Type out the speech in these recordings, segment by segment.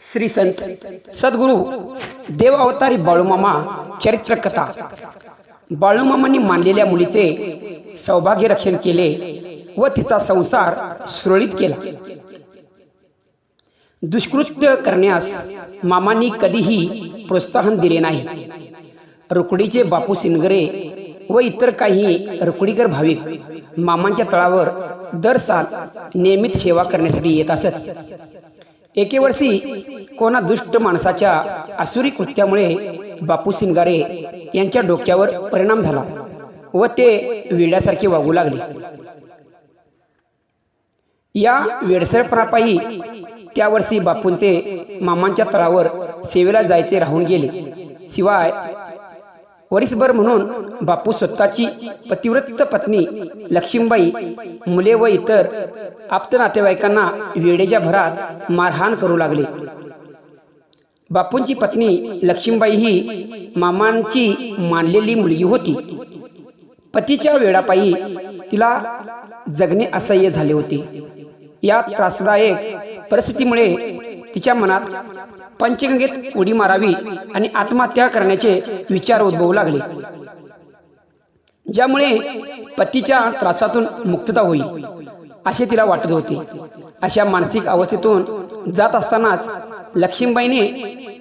श्री संत सद्गुरू देव अवतारी बाळूमामा चरित्र कथा बाळूमामांनी मानलेल्या मुलीचे सौभाग्य रक्षण केले व तिचा संसार सुरळीत केला. दुष्कृत्य करण्यास मामांनी कधीही प्रोत्साहन दिले नाही. रुकडीचे बापू सिनगरे व इतर काही रुकडीकर भाविक मामांच्या तळावर दर साल नियमित सेवा करण्यासाठी येत असत. एके वर्षी कोणा दुष्ट माणसाच्या आसुरी कृत्यामुळे बापू सिंगारे यांच्या डोक्यावर परिणाम झाला व ते वेड्यासारखे वागू लागले. या वेडसरपणापायी त्या वर्षी बापूंचे मामांच्या तळावर सेवेला जायचे राहून गेले. शिवाय वरिसभर म्हणून बापू स्वतःची पतिव्रत पत्नी लक्ष्मीबाई मुले व इतर आप्त नातेवाईकांना वेळेच्या भरात मारहाण करू लागले. बापूंची पत्नी लक्ष्मीबाई ही मामांची मानलेली मुलगी होती. पतीच्या वेळापायी तिला जगणे असह्य झाले होते. या त्रासदायक परिस्थितीमुळे तिच्या मनात पंचगंगेत उडी मारावी आणि आत्महत्या करण्याचे विचार उद्भवू लागले. ज्यामुळे पतीच्या त्रासातून मुक्तता होईल असे तिला वाटत होते. अशा मानसिक अवस्थेतून जात असतानाच लक्ष्मीबाईने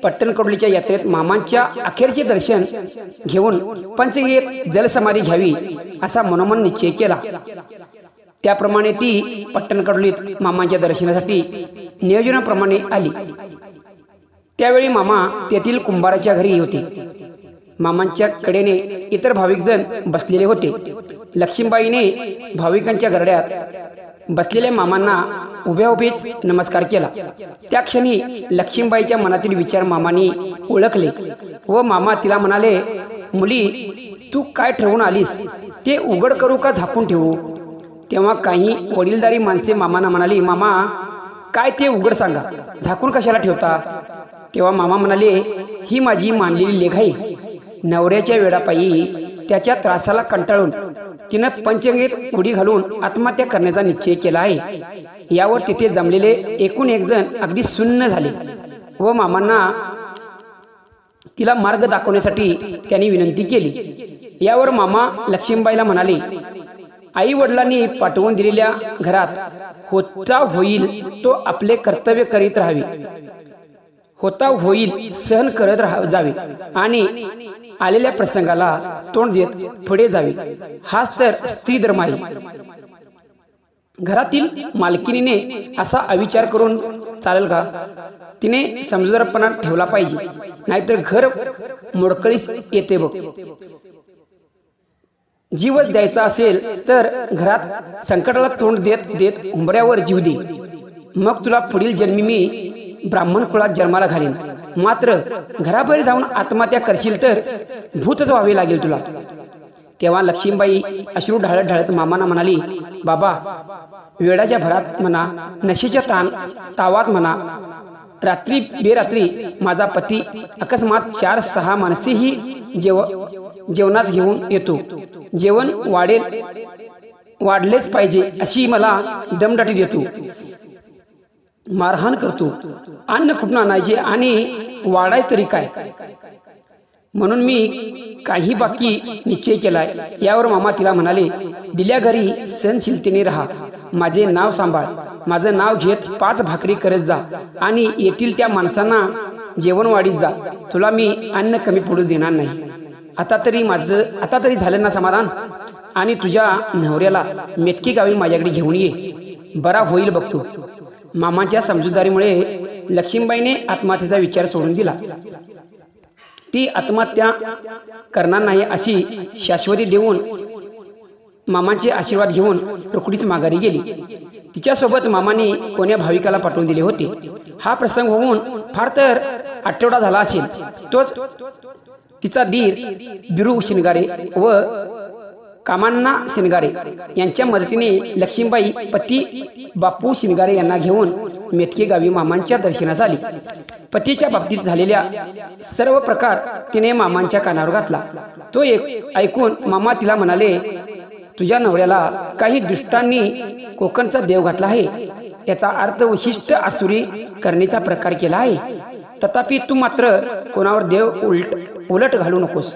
पट्टणकडलीच्या यात्रेत मामांच्या अखेरचे दर्शन घेऊन पंचगीत जलसमाधी घ्यावी असा मनोमन निश्चय केला. त्याप्रमाणे ती पट्टणकडलीत मामांच्या दर्शनासाठी नियोजनाप्रमाणे आली. त्यावेळी मामा तेथील कुंभाराच्या घरी होते. मामांच्या कडेने इतर भाविकजण बसलेले होते. लक्ष्मीबाईने भाविकांच्या घरड्यात बसलेल्या मामांना उभ्या उभेच नमस्कार केला. त्या क्षणी लक्ष्मीबाईच्या मनातील विचार मामानी ओळखले व मामा तिला म्हणाले मुली तू काय ठरवून आलीस? ते उघड करू का झाकून ठेवू? तेव्हा काही वडीलदारी माणसे मामांना म्हणाली मामा काय ते उघड सांगा. झाकून कशाला ठेवता? तेव्हा मामा म्हणाले ही माझी मानलेली लेखाई नवऱ्याच्या वेळापायी त्याच्या त्रासाला कंटाळून तिनं पंचंगीत उडी घालून आत्महत्या करण्याचा निश्चय केला आहे. यावर तिथे जमलेले एकूण एक जण अगदी सुन्न झाले व मामांना तिला मार्ग दाखवण्यासाठी त्यांनी विनंती केली. यावर मामा लक्ष्मीबाईला म्हणाले आई वडिलांनी पाठवून दिलेल्या घरात होता होईल तो आपले कर्तव्य करीत राहावे. होता होईल सहन करत राहा जावे. आणि आलेल्या प्रसंगाला तोंड देत पुढे जावे. हाच तर स्त्री धर्म आहे. घरातील मालकिनीने असा अविचार करून चालेल का? तिने समजूतदारपणा ठेवला पाहिजे. नाहीतर घर मोडकळीस येते बघ. जीवच द्यायचा असेल तर घरात संकटाला तोंड देत देत उंबऱ्यावर जीव दे. मग तुला पुढील जन्मी मी ब्राह्मण कुळात जन्माला घालीन. मात्र घराबाहेर जाऊन आत्महत्या करशील तर भूतच व्हावे लागेल तुला. तेव्हा लक्ष्मीबाई अश्रू ढाळत ढाळत मामाना म्हणाली बाबा वेळाच्या भरात म्हणा नशेच्या ताण तावात म्हणा रात्री बेरात्री माझा पती अकस्मात चार सहा माणसेही जेव जेवणास घेऊन येतो. जेवण वाढेल वाढलेच पाहिजे अशी मला दमदाटी देतो. मारहाण करतो. अन्न कुठून आणायचे आणि वाढायच तरी काय? म्हणून मी काही बाकी निश्चय केलाय. यावर मामा तिला म्हणाले दिल्या घरी सहनशीलतेने राहा. माझे नाव सांभाळ. माझं नाव घेत पाच भाकरी करत जा आणि येथील त्या माणसांना जेवण वाढीत जा. तुला मी अन्न कमी पडू देणार नाही. आता तरी माझं आता तरी झालं ना समाधान? आणि तुझ्या नवऱ्याला मेटकी गावी माझ्याकडे घेऊन ये. बरा होईल बघतो. मामाच्या समजूतदारीमुळे लक्ष्मीबाईने आत्महत्येचा विचार सोडून दिला. ती आत्महत्या करणार नाही अशी शाश्वती देऊन मामाचे आशीर्वाद घेऊन रुकडीच माघारी गेली. तिच्यासोबत मामाने कोण्या भाविकाला पाठवून दिले होते. हा प्रसंग होऊन फार तर आठवडा झाला असेल. तोच तिचा दीर बिरू शिनगारे व कामांना शिनगारे यांच्या मदतीने लक्ष्मीबाई पती बापू शिनगारे यांना घेऊन मेटके गावी मामांच्या दर्शनास आली. पतीच्या बाबतीत झालेल्या सर्व प्रकार तिने मामांच्या कानावर घातला. तो एक ऐकून मामा तिला म्हणाले तुझ्या नवऱ्याला काही दुष्टांनी कोकणचा देव घातला आहे. याचा अर्थ विशिष्ट आसुरी करण्याचा प्रकार केला आहे. तथापि तू मात्र कोणावर देव उलट उलट घालू नकोस.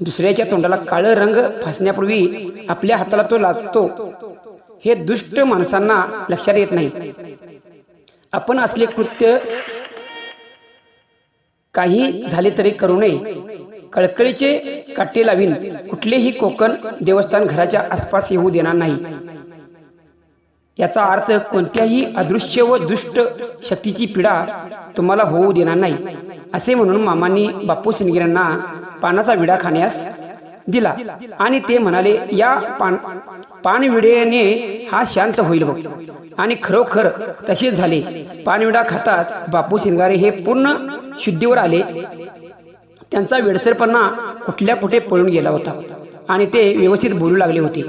दुसऱ्याच्या तोंडाला काळं रंग फासण्यापूर्वी आपल्या हाताला तो लागतो. हे दुष्ट माणसांना लक्षात येत नाही. आपण असले कृत्य काही झाले तरी करू नये. कळकळीचे काटे लावीन. कुठलेही कोकण देवस्थान घराच्या आसपास येऊ देणार नाही. याचा अर्थ कोणत्याही अदृश्य व दुष्ट शक्तीची पीडा तुम्हाला होऊ देणार नाही. असे म्हणून मामांनी बापू सिंगीरांना पानाचा विडा खाण्यास दिला आणि ते म्हणाले या पान पानविड्याने हा शांत होईल बघ. आणि खरोखर तसेच झाले. पानविडा खाताच बापू सिंगारे हे पूर्ण शुद्धीवर आले. त्यांचा वेडसरपणा कुठल्या कुठे पळून गेला होता आणि ते व्यवस्थित बोलू लागले होते.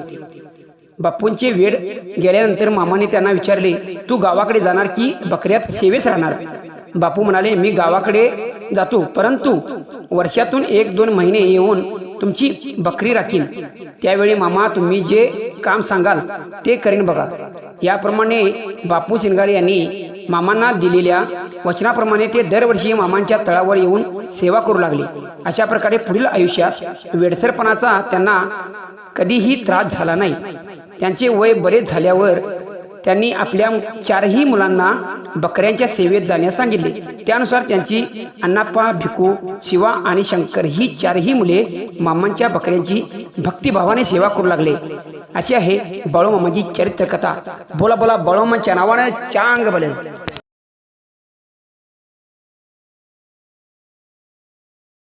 बापूंचे वेळ गेल्यानंतर मामाने त्यांना विचारले तू गावाकडे जाणार की बकऱ्यात सेवेस राहणार? बापू म्हणाले मी गावाकडे जातो परंतु वर्षातून एक दोन महिने येऊन तुमची बकरी राखीन. त्यावेळी मामा तुम्ही जे काम सांगाल ते करीन बघा. याप्रमाणे बापू सिंगारे यांनी मामांना दिलेल्या वचनाप्रमाणे ते दरवर्षी मामांच्या तळावर येऊन सेवा करू लागले. अशा प्रकारे पुढील आयुष्यात वेडसरपणाचा त्यांना कधीही त्रास झाला नाही. त्यांचे वय बरेच झाल्यावर त्यांनी आपल्या चारही मुलांना बकऱ्यांच्या सेवेत जाण्यास सांगितले. त्यानुसार त्यांची अण्णाप्पा भिकू शिवा आणि शंकर ही चारही मुले मामांच्या बकऱ्यांची भक्तिभावाने सेवा करू लागले. अशी आहे बाळूमामाची चरित्र कथा बोला बोला बाळूमामाच्या नावानं चांग बले